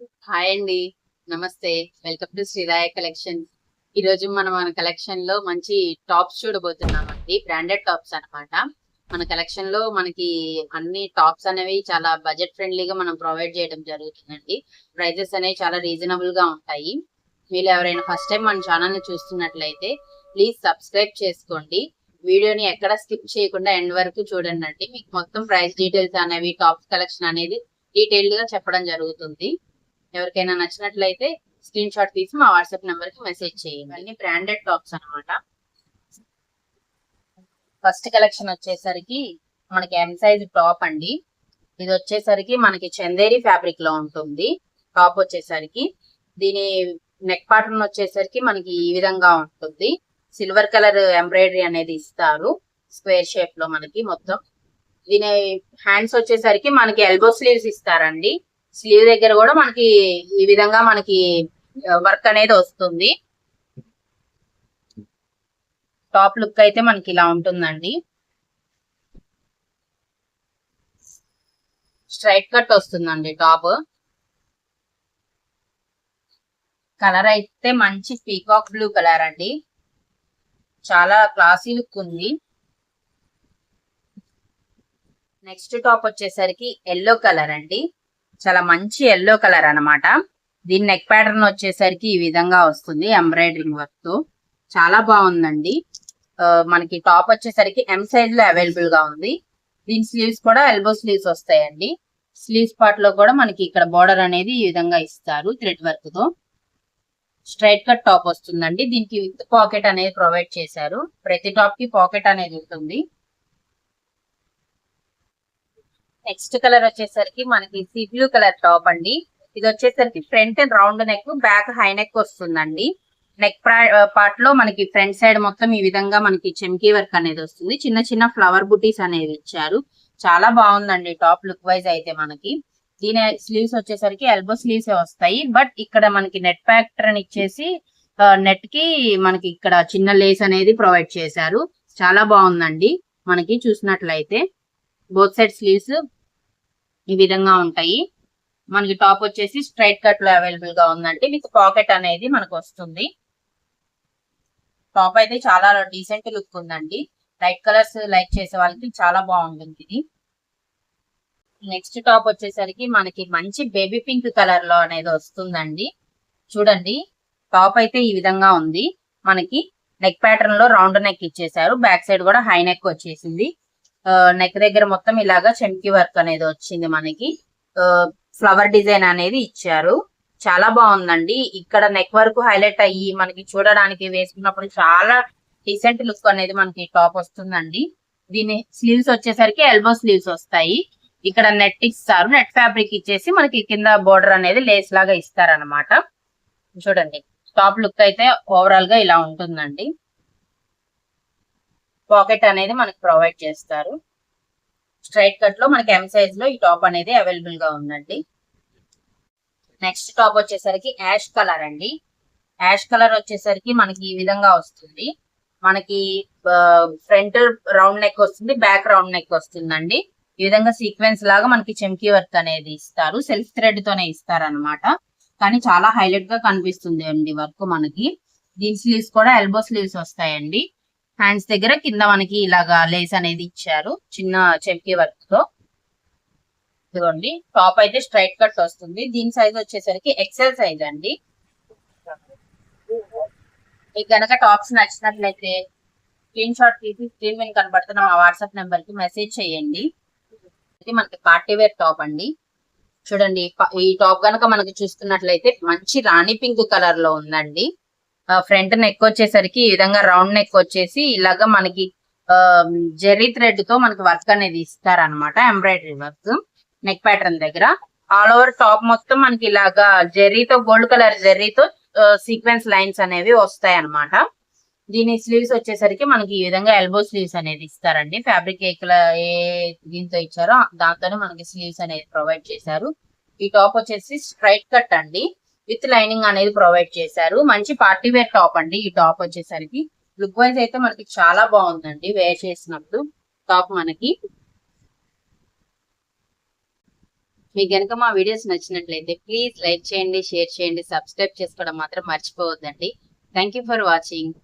Hi అండి. నమస్తే. Welcome to శ్రీరాయ collection ఈ రోజు మనం మన కలెక్షన్లో మంచి టాప్స్ చూడబోతున్నామండి. బ్రాండెడ్ టాప్స్ అన్నమాట. మన కలెక్షన్లో మనకి అన్ని టాప్స్ అనేవి చాలా బడ్జెట్ ఫ్రెండ్లీగా మనం ప్రొవైడ్ చేయడం జరుగుతుందండి. ప్రైజెస్ అనేవి చాలా రీజనబుల్గా ఉంటాయి. మీరు ఎవరైనా ఫస్ట్ టైం మన ఛానల్ని చూస్తున్నట్లయితే ప్లీజ్ సబ్స్క్రైబ్ చేసుకోండి. వీడియోని ఎక్కడ స్కిప్ చేయకుండా ఎండ్ వరకు చూడండి. అండి మీకు మొత్తం ప్రైస్ డీటెయిల్స్ అనేవి టాప్స్ కలెక్షన్ అనేది డీటెయిల్డ్గా చెప్పడం జరుగుతుంది. ఎవరికైనా నచ్చినట్లయితే స్క్రీన్ షాట్ తీసి మా వాట్సాప్ నెంబర్కి మెసేజ్ చేయండి. అన్ని బ్రాండెడ్ టాప్స్ అన్నమాట. ఫస్ట్ కలెక్షన్ వచ్చేసరికి మనకి ఎం సైజ్ టాప్ అండి. ఇది వచ్చేసరికి మనకి చందేరి ఫ్యాబ్రిక్లో ఉంటుంది. టాప్ వచ్చేసరికి దీని నెక్ పాటర్న్ వచ్చేసరికి మనకి ఈ విధంగా ఉంటుంది. సిల్వర్ కలర్ ఎంబ్రాయిడరీ అనేది ఇస్తారు. స్క్వేర్ షేప్లో మనకి మొత్తం. దీని హ్యాండ్స్ వచ్చేసరికి మనకి ఎల్బో స్లీవ్స్ ఇస్తారండి. స్లీవ్ దగ్గర కూడా మనకి ఈ విధంగా మనకి వర్క్ అనేది వస్తుంది. టాప్ లుక్ అయితే మనకి ఇలా ఉంటుందండి. స్ట్రైట్ కట్ వస్తుందండి టాప్. కలర్ అయితే మంచి పీకాక్ బ్లూ కలర్ అండి. చాలా క్లాసీ లుక్ ఉంది. నెక్స్ట్ టాప్ వచ్చేసరికి ఎల్లో కలర్ అండి. చాలా మంచి ఎల్లో కలర్ అన్నమాట. దీని నెక్ ప్యాటర్న్ వచ్చేసరికి ఈ విధంగా వస్తుంది ఎంబ్రాయిడరింగ్ వర్క్తో. చాలా బాగుందండి. మనకి టాప్ వచ్చేసరికి ఎం సైజ్లో అవైలబుల్గా ఉంది. దీని స్లీవ్స్ కూడా ఎల్బో స్లీవ్స్ వస్తాయండి. స్లీవ్స్ పార్ట్లో కూడా మనకి ఇక్కడ బోర్డర్ అనేది ఈ విధంగా ఇస్తారు థ్రెడ్ వర్క్తో. స్ట్రైట్ కట్ టాప్ వస్తుందండి. దీనికి విత్ పాకెట్ అనేది ప్రొవైడ్ చేశారు. ప్రతి టాప్కి పాకెట్ అనేది ఉంటుంది. నెక్స్ట్ కలర్ వచ్చేసరికి మనకి సీ బ్లూ కలర్ టాప్ అండి. ఇది వచ్చేసరికి front and round neck back high neck వస్తుందండి. నెక్ పార్ట్లో మనకి ఫ్రంట్ సైడ్ మొత్తం ఈ విధంగా మనకి చెమ్కీ వర్క్ అనేది వస్తుంది. చిన్న చిన్న ఫ్లవర్ బుటీస్ అనేవి ఇచ్చారు. చాలా బాగుందండి టాప్ లుక్ వైజ్ అయితే మనకి. దీని స్లీవ్స్ వచ్చేసరికి ఎల్బో స్లీవ్స్ వస్తాయి. బట్ ఇక్కడ మనకి నెట్ ప్యాటర్న్ ఇచ్చేసి నెట్కి మనకి ఇక్కడ చిన్న లేస్ అనేది ప్రొవైడ్ చేశారు. చాలా బాగుందండి మనకి చూసినట్లయితే. బోత్ సైడ్ స్లీవ్స్ ఈ విధంగా ఉంటాయి. మనకి టాప్ వచ్చేసి స్ట్రైట్ కట్లో అవైలబుల్గా ఉందండి. మీకు పాకెట్ అనేది మనకు వస్తుంది. టాప్ అయితే చాలా డీసెంట్ లుక్ ఉందండి. లైట్ కలర్స్ లైక్ చేసే వాళ్ళకి చాలా బాగుంటుంది ఇది. నెక్స్ట్ టాప్ వచ్చేసరికి మనకి మంచి బేబీ పింక్ కలర్లో అనేది వస్తుందండి. చూడండి టాప్ అయితే ఈ విధంగా ఉంది. మనకి నెక్ ప్యాటర్న్లో రౌండ్ నెక్ ఇచ్చేసారు. బ్యాక్ సైడ్ కూడా హై నెక్ వచ్చేసింది. నెక్ దగ్గర మొత్తం ఇలాగా చెంకి వర్క్ అనేది వచ్చింది మనకి. ఫ్లవర్ డిజైన్ అనేది ఇచ్చారు. చాలా బాగుందండి. ఇక్కడ నెక్ వర్క్ హైలైట్ అయ్యి మనకి చూడడానికి వేసుకున్నప్పుడు చాలా డీసెంట్ లుక్ అనేది మనకి టాప్ వస్తుందండి. దీని స్లీవ్స్ వచ్చేసరికి ఎల్బో స్లీవ్స్ వస్తాయి. ఇక్కడ నెట్ ఇస్తారు. నెట్ ఫ్యాబ్రిక్ ఇచ్చేసి మనకి కింద బోర్డర్ అనేది లేస్ లాగా ఇస్తారనమాట చూడండి. టాప్ లుక్ అయితే ఓవరాల్గా ఇలా ఉంటుందండి. పాకెట్ అనేది మనకి ప్రొవైడ్ చేస్తారు. స్ట్రైట్ కట్లో మనకి ఎం సైజ్లో ఈ టాప్ అనేది అవైలబుల్గా ఉందండి. నెక్స్ట్ టాప్ వచ్చేసరికి యాష్ కలర్ అండి. యాష్ కలర్ వచ్చేసరికి మనకి ఈ విధంగా వస్తుంది. మనకి ఫ్రంట్ రౌండ్ నెక్ వస్తుంది బ్యాక్ రౌండ్ నెక్ వస్తుందండి. ఈ విధంగా సీక్వెన్స్ లాగా మనకి చెంకీ వర్క్ అనేది ఇస్తారు. సెల్ఫ్ థ్రెడ్ తోనే ఇస్తారు అనమాట కానీ చాలా హైలైట్గా కనిపిస్తుంది అండి వర్క్ మనకి. దీని స్లీవ్స్ కూడా ఎల్బో స్లీవ్స్ వస్తాయండి. హ్యాండ్స్ దగ్గర కింద మనకి ఇలాగా లేస్ అనేది ఇచ్చారు. చిన్న చెంకీ వర్క్తో ఇదిగోండి. టాప్ అయితే స్ట్రైట్ కట్ వస్తుంది. దీని సైజ్ వచ్చేసరికి ఎక్సెల్ సైజ్ అండి. మీకు గనక టాప్స్ నచ్చినట్లయితే స్క్రీన్ షాట్ తీసి స్క్రీన్ మీద కనబడుతున్న మా వాట్సాప్ నెంబర్కి మెసేజ్ చేయండి. ఇది మనకి పార్టీ వేర్ టాప్ అండి. చూడండి ఈ టాప్ గనక మనకి చూస్తున్నట్లయితే మంచి రాణి పింక్ కలర్లో ఉందండి. ఫ్రంట్ నెక్ వచ్చేసరికి ఈ విధంగా రౌండ్ నెక్ వచ్చేసి ఇలాగా మనకి జెర్రీ థ్రెడ్తో మనకి వర్క్ అనేది ఇస్తారనమాట ఎంబ్రాయిడరీ వర్క్ నెక్ ప్యాటర్న్ దగ్గర. ఆల్ ఓవర్ టాప్ మొత్తం మనకి ఇలాగా జెర్రీతో గోల్డ్ కలర్ జెర్రీతో సీక్వెన్స్ లైన్స్ అనేవి వస్తాయి అన్నమాట దీని స్లీవ్స్ వచ్చేసరికి మనకి ఈ విధంగా ఎల్బో స్లీవ్స్ అనేది ఇస్తారండి. ఫ్యాబ్రిక్ ఏ కలర్ ఏ దీంతో ఇచ్చారో దాంతోనే మనకి స్లీవ్స్ అనేది ప్రొవైడ్ చేశారు. ఈ టాప్ వచ్చేసి స్ట్రైట్ కట్ అండి. విత్ లైనింగ్ అనేది ప్రొవైడ్ చేశారు. మంచి పార్టీ వేర్ టాప్ అండి. ఈ టాప్ వచ్చేసరికి లుక్ వైజ్ అయితే మనకి చాలా బాగుందండి. వేర్ చేసినప్పుడు టాప్ మనకి. మీకు కనుక మా వీడియోస్ నచ్చినట్లయితే ప్లీజ్ లైక్ చేయండి షేర్ చేయండి సబ్స్క్రైబ్ చేసుకోవడం మాత్రం మర్చిపోవద్దండి. Thank you for watching